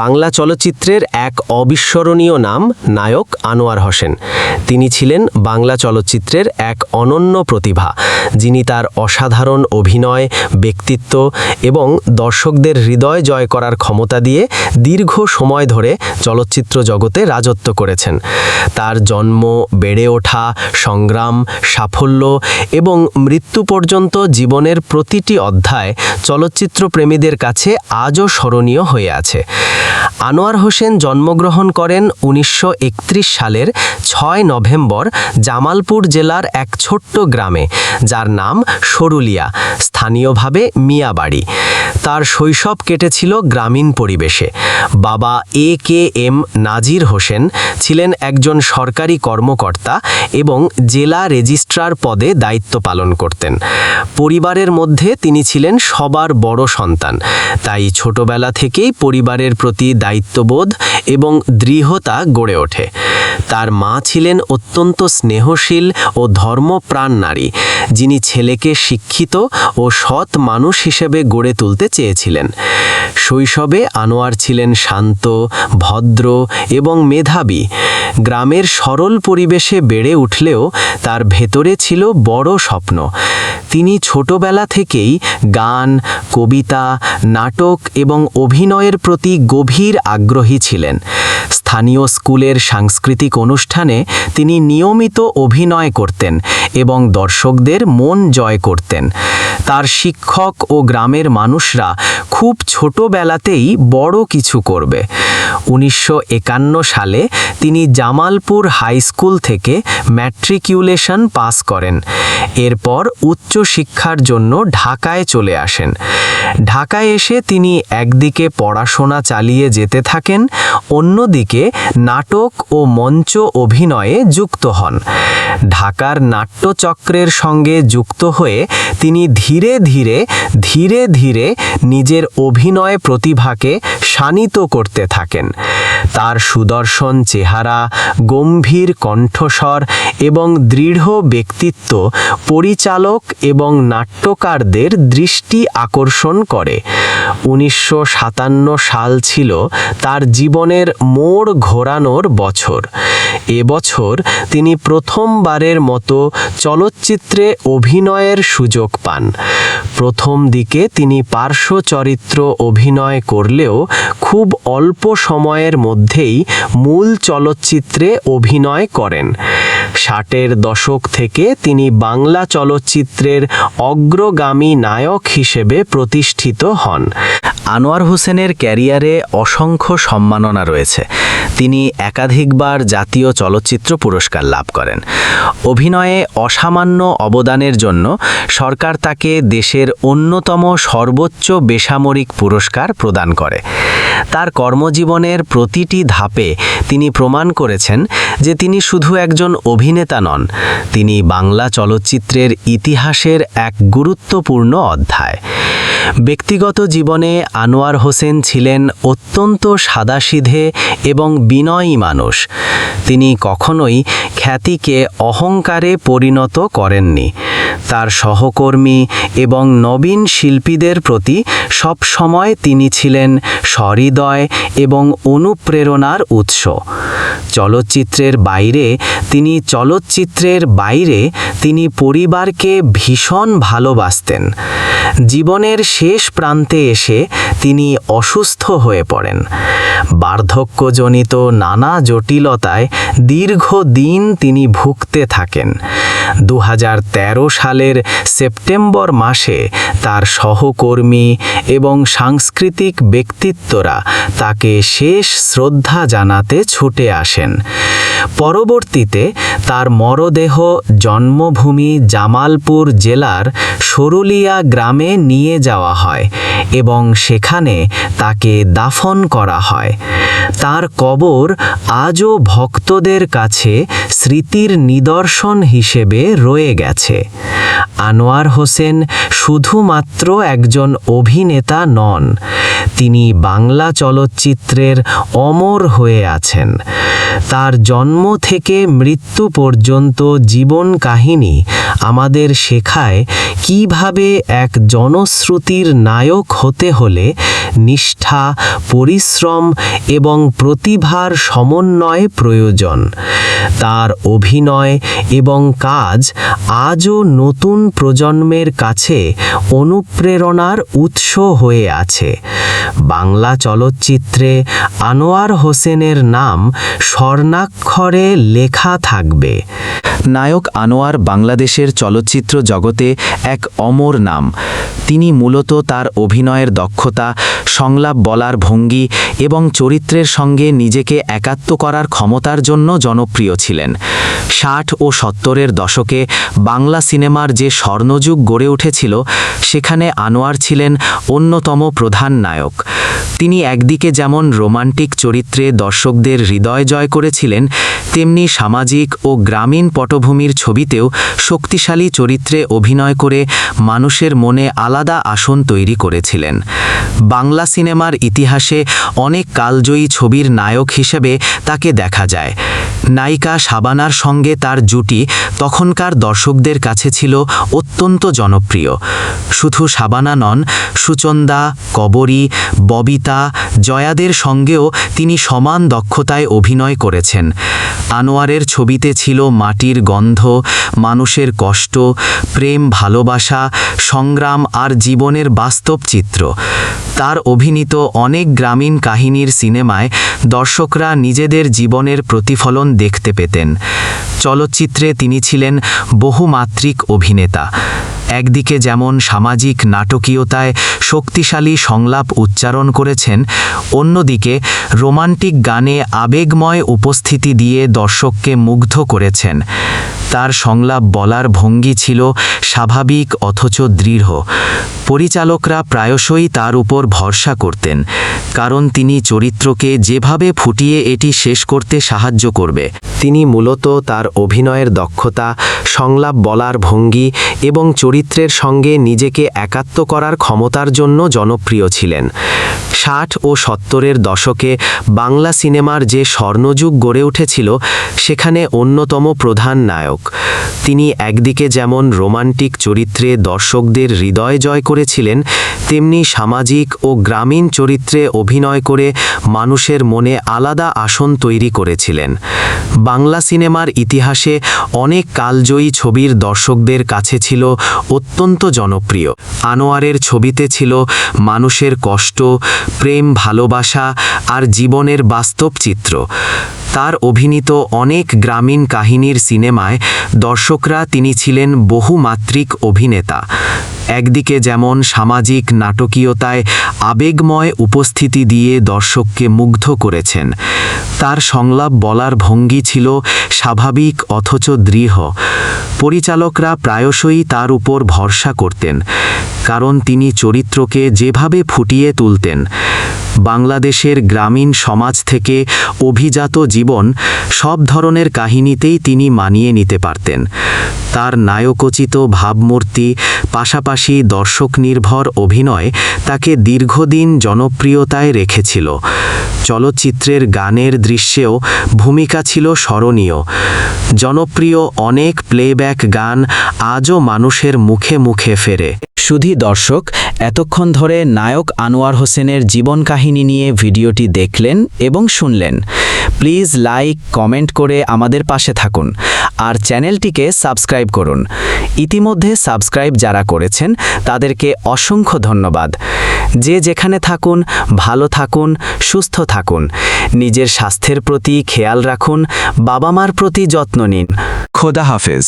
বাংলা চলচ্চিত্রের এক অবিস্মরণীয় নাম নায়ক আনোয়ার হোসেন। তিনি ছিলেন বাংলা চলচ্চিত্রের এক অনন্য প্রতিভা, যিনি তার অসাধারণ অভিনয়, ব্যক্তিত্ব এবং দর্শকদের হৃদয় জয় করার ক্ষমতা দিয়ে দীর্ঘ সময় ধরে চলচ্চিত্র জগতে রাজত্ব করেছেন। তার জন্ম, বেড়ে ওঠা, সংগ্রাম, সাফল্য এবং মৃত্যু পর্যন্ত জীবনের প্রতিটি অধ্যায় চলচ্চিত্র প্রেমীদের কাছে আজও স্মরণীয় হয়ে আছে। আনোয়ার হোসেন জন্মগ্রহণ করেন উনিশশো একত্রিশ সালের ছয় নভেম্বর জামালপুর জেলার এক ছোট্ট গ্রামে, যার নাম সরুলিয়া, স্থানীয়ভাবে মিয়াবাড়ি। তার শৈশব কেটেছিল গ্রামীণ পরিবেশে। বাবা এ কে এম নাজির হোসেন ছিলেন একজন সরকারি কর্মকর্তা এবং জেলা রেজিস্ট্রার পদে দায়িত্ব পালন করতেন। পরিবারের মধ্যে তিনি ছিলেন সবার বড় সন্তান। তাই ছোটবেলা থেকেই পরিবারের প্রতি দায়িত্ববোধ এবং দৃঢ়তা গড়ে ওঠে। তার মা ছিলেন অত্যন্ত স্নেহশীল ও ধর্মপ্রাণ নারী, যিনি ছেলেকে শিক্ষিত ও সৎ মানুষ হিসেবে গড়ে তুলতে চেয়েছিলেন। শৈশবে আনোয়ার ছিলেন শান্ত, ভদ্র এবং মেধাবী। গ্রামের সরল পরিবেশে বেড়ে উঠলেও তার ভেতরে ছিল বড় স্বপ্ন। তিনি ছোটবেলা থেকেই গান, কবিতা, নাটক এবং অভিনয়ের প্রতি গভীর আগ্রহী ছিলেন। স্থানীয় স্কুলের সাংস্কৃতিক অনুষ্ঠানে তিনি নিয়মিত অভিনয় করতেন এবং দর্শকদের মন জয় করতেন। তার শিক্ষক ও গ্রামের মানুষরা খুব ছোটবেলাতেই বড় কিছু করবে। উনিশশো একান্ন সালে তিনি জামালপুর হাই স্কুল থেকে ম্যাট্রিকিউলেশন পাস করেন। এরপর উচ্চ শিক্ষার জন্য ঢাকায় চলে আসেন। ঢাকায় এসে তিনি একদিকে পড়াশোনা চালিয়ে যেতে থাকেন, অন্যদিকে নাটক ও মঞ্চ অভিনয়ে যুক্ত হন। ঢাকার নাট্যচক্রের সঙ্গে যুক্ত হয়ে তিনি ধীরে ধীরে ধীরে ধীরে নিজের অভিনয় প্রতিভাকে শানিত করতে থাকেন। তার সুদর্শন চেহারা, গম্ভীর কণ্ঠস্বর এবং দৃঢ় ব্যক্তিত্ব পরিচালক এবং নাট্যকারদের দৃষ্টি আকর্ষণ করে। উনিশশো সাতান্ন সাল ছিল তার জীবনের মোড় ঘোরানোর বছর। এবছর তিনি প্রথমবারের মতো চলচ্চিত্রে অভিনয়ের সুযোগ পান। প্রথম দিকে তিনি পার্শ্ব চরিত্র অভিনয় করলেও খুব অল্প সময়ের মধ্যেই মূল চলচ্চিত্রে অভিনয় করেন। ষাটের দশক থেকে তিনি বাংলা চলচ্চিত্রের অগ্রগামী নায়ক হিসেবে প্রতিষ্ঠিত হন। আনোয়ার হোসেনের ক্যারিয়ারে অসংখ্য সম্মাননা রয়েছে। তিনি একাধিকবার জাতীয় চলচ্চিত্র পুরস্কার লাভ করেন। অভিনয়ে অসামান্য অবদানের জন্য সরকার তাকে দেশের অন্যতম সর্বোচ্চ বেসামরিক পুরস্কার প্রদান করে। তার কর্মজীবনের প্রতিটি ধাপে তিনি প্রমাণ করেছেন যে তিনি শুধু একজন অভিনেতা নন, তিনি বাংলা চলচ্চিত্রের ইতিহাসের এক গুরুত্বপূর্ণ অধ্যায়। ব্যক্তিগত জীবনে আনোয়ার হোসেন ছিলেন অত্যন্ত সাদাসিধে এবং বিনয়ী মানুষ। তিনি কখনোই খ্যাতিকে অহংকারে পরিণত করেননি। তার সহকর্মী এবং নবীন শিল্পীদের প্রতি সবসময় তিনি ছিলেন সহৃদয় এবং অনুপ্রেরণার উৎস। চলচ্চিত্রের বাইরে, তিনি চলচ্চিত্রের বাইরে তিনি পরিবারকে ভীষণ ভালোবাসতেন। জীবনের শেষ প্রান্তে এসে তিনি অসুস্থ হয়ে পড়েন। বার্ধক্যজনিত নানা জটিলতায় দীর্ঘদিন তিনি ভুগতে থাকেন। দু হাজার তেরো সালের সেপ্টেম্বর মাসে তার সহকর্মী এবং সাংস্কৃতিক ব্যক্তিত্বরা তাকে শেষ শ্রদ্ধা জানাতে ছুটে আসেন। পরবর্তীতে তার মরদেহ জন্মভূমি জামালপুর জেলার সরুলিয়া গ্রামে নিয়ে যাওয়া হয় এবং সেখানে তাকে দাফন করা হয়। তার কবর আজও ভক্তদের কাছে স্মৃতির নিদর্শন হিসেবে রয়ে গেছে। আনোয়ার হোসেন শুধুমাত্র একজন অভিনেতা নন, তিনি বাংলা চলচ্চিত্রের অমর হয়ে আছেন। তার জন্ম থেকে মৃত্যু পর্যন্ত জীবন কাহিনী আমাদের শেখায় কীভাবে এক জনশ্রুতির নায়ক হতে হলে নিষ্ঠা, পরিশ্রম এবং প্রতিভার সমন্বয় প্রয়োজন। তার অভিনয় এবং কাজ আজও নতুন প্রজন্মের কাছে অনুপ্রেরণার উৎস হয়ে আছে। বাংলা চলচ্চিত্রে আনোয়ার হোসেনের নাম স্বর্ণাক্ষরে লেখা থাকবে। নায়ক আনোয়ার বাংলাদেশের চলচ্চিত্র জগতে এক অমর নাম। তিনি মূলত তার অভিনয়ের দক্ষতা, সংলাপ বলার ভঙ্গি এবং চরিত্রের সঙ্গে নিজেকে একাত্ম করার ক্ষমতার জন্য জনপ্রিয় ছিলেন। ষাট ও সত্তরের দশকে বাংলা সিনেমার যে স্বর্ণযুগ গড়ে উঠেছিল, সেখানে আনোয়ার ছিলেন অন্যতম প্রধান নায়ক। তিনি একদিকে যেমন রোমান্টিক চরিত্রে দর্শকদের হৃদয় জয় করেছিলেন, তেমনি সামাজিক ও গ্রামীণ পটভূমির ছবিতেও শক্তিশালী চরিত্রে অভিনয় করে মানুষের মনে আলাদা আসন তৈরি করেছিলেন। বাংলা সিনেমার ইতিহাসে অনেক কালজয়ী ছবির নায়ক হিসেবে তাকে দেখা যায়। নায়িকা শাবানার সঙ্গে তার জুটি তখনকার দর্শকদের কাছে ছিল অত্যন্ত জনপ্রিয়। শুধু শাবানা নন, সুচন্দা, কবরী, ববিতা জয়াদের সঙ্গেও তিনি সমান দক্ষতায় অভিনয় করেছেন। আনোয়ারের ছবিতে ছিল মাটির গন্ধ, মানুষের কষ্ট, প্রেম, ভালোবাসা, সংগ্রাম আর জীবনের বাস্তব চিত্র। তার অভিনীত অনেক গ্রামীণ কাহিনীর সিনেমায় দর্শকরা নিজেদের জীবনের প্রতিফলন দেখতে পেতেন। চলচ্চিত্রে তিনি ছিলেন বহুমাত্রিক অভিনেতা। একদিকে যেমন সামাজিক নাটকীয়তায় শক্তিশালী সংলাপ উচ্চারণ করেছেন, অন্যদিকে রোমান্টিক গানে আবেগময় উপস্থিতি দিয়ে দর্শককে মুগ্ধ করেছেন। তার সংলাপ বলার ভঙ্গি ছিল স্বাভাবিক অথচ দৃঢ়। পরিচালকরা প্রায়শই তার উপর ভরসা করতেন, কারণ তিনি চরিত্রকে যেভাবে ফুটিয়ে এটি শেষ করতে সাহায্য করবে। তিনি মূলত তার অভিনয়ের দক্ষতা, সংলাপ বলার ভঙ্গি এবং চরিত্রের সঙ্গে নিজেকে একাত্ম করার ক্ষমতার জন্য জনপ্রিয় ছিলেন। ষাট ও সত্তরের দশকে বাংলা সিনেমার যে স্বর্ণযুগ গড়ে উঠেছিল, সেখানে অন্যতম প্রধান নায়ক। তিনি একদিকে যেমন রোমান্টিক চরিত্রে দর্শকদের হৃদয় জয় করেছিলেন, তেমনি সামাজিক ও গ্রামীণ চরিত্রে অভিনয় করে মানুষের মনে আলাদা আসন তৈরি করেছিলেন। বাংলা সিনেমার ইতিহাসে অনেক কালজয়ী ছবির দর্শকদের কাছে ছিল অত্যন্ত জনপ্রিয়। আনোয়ারের ছবিতে ছিল মানুষের কষ্ট প্রেম ভালোবাসা আর জীবনের বাস্তব চিত্র। তার অভিনীত অনেক গ্রামীণ কাহিনীর সিনেমায় দর্শকরা তিনি ছিলেন বহুমাত্রিক অভিনেতা। একদিকে যেমন সামাজিক নাটকীয়তায় আবেগময় উপস্থিতি দিয়ে দর্শককে মুগ্ধ করেছেন তার সংলাপ বলার ভঙ্গি ছিল স্বাভাবিক অথচ দৃঢ়। পরিচালকরা প্রায়শই তার উপর ভরসা করতেন, কারণ তিনি চরিত্রকে যেভাবে ফুটিয়ে তুলতেন, বাংলাদেশের গ্রামীণ সমাজ থেকে অভিজাত জীবন সব ধরনের কাহিনীতেই তিনি মানিয়ে নিতে পারতেন। তার নায়কোচিত ভাবমূর্তি, পাশাপাশি দর্শক নির্ভর অভিনয় তাকে দীর্ঘদিন জনপ্রিয়তায় রেখেছিল। চলচ্চিত্রের গানের দৃশ্যেও ভূমিকা ছিল স্মরণীয়। জনপ্রিয় অনেক প্লেব্যাক গান আজও মানুষের মুখে মুখে ফেরে। শুধু দর্শক, এতক্ষণ ধরে নায়ক আনোয়ার হোসেনের জীবন কাহিনী নিয়ে ভিডিওটি দেখলেন এবং শুনলেন। প্লিজ লাইক, কমেন্ট করে আমাদের পাশে থাকুন আর চ্যানেলটিকে সাবস্ক্রাইব করুন। ইতিমধ্যে সাবস্ক্রাইব যারা করেছেন, তাদেরকে অসংখ্য ধন্যবাদ। যে যেখানে থাকুন, ভালো থাকুন, সুস্থ থাকুন। নিজের স্বাস্থ্যের প্রতি খেয়াল রাখুন বাবা মার প্রতি যত্ন নিন। খোদা হাফেজ।